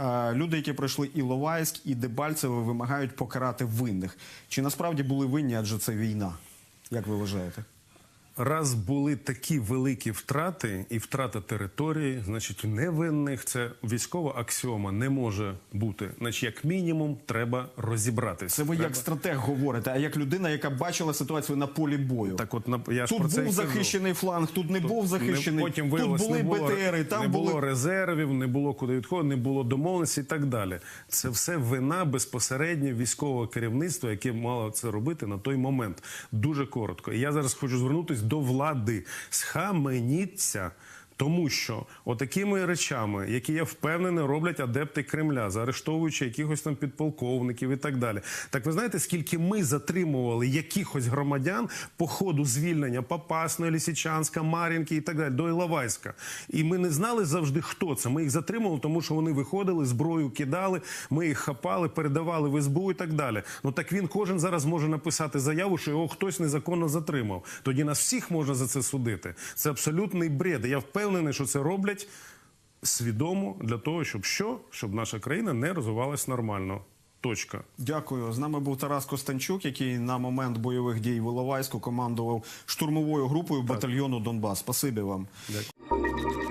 Е, Люди, які пройшли і Ловайськ, і Дебальцеве, вимагають покарати винних. Чи насправді були винні, адже це війна? Як ви вважаєте? Раз були такі великі втрати і втрата території, значить, невинних це військова аксіома не може бути. Значить, як мінімум, треба розібратися. Це ви треба... як стратег говорите, а як людина, яка бачила ситуацію на полі бою. Так, от на я ж тут про це був захищений фланг, тут не був захищений. Не- потім тут були не було, БТРи, там не були було резервів, не було куди відходити, не було домовленості і так далі. Це все вина безпосередньо військового керівництва, яке мало це робити на той момент. Дуже коротко. І я зараз хочу звернутися до влади. Схаменіться. Тому що отакими речами, які я впевнений, роблять адепти Кремля, заарештовуючи якихось там підполковників і так далі. Так ви знаєте, скільки ми затримували якихось громадян по ходу звільнення Попасної, Лісичанська, Мар'їнки і так далі до Іловайська. І ми не знали завжди, хто це. Ми їх затримували, тому що вони виходили, зброю кидали, ми їх хапали, передавали в СБУ і так далі. Ну так він кожен зараз може написати заяву, що його хтось незаконно затримав. Тоді нас всіх можна за це судити. Це абсолютний бред. Я впевнений, що це роблять свідомо для того, щоб що? Щоб наша країна не розвивалась нормально. Точка. Дякую. З нами був Тарас Костанчук, який на момент бойових дій в Іловайську командував штурмовою групою батальйону Донбас. Спасибі вам. Дякую.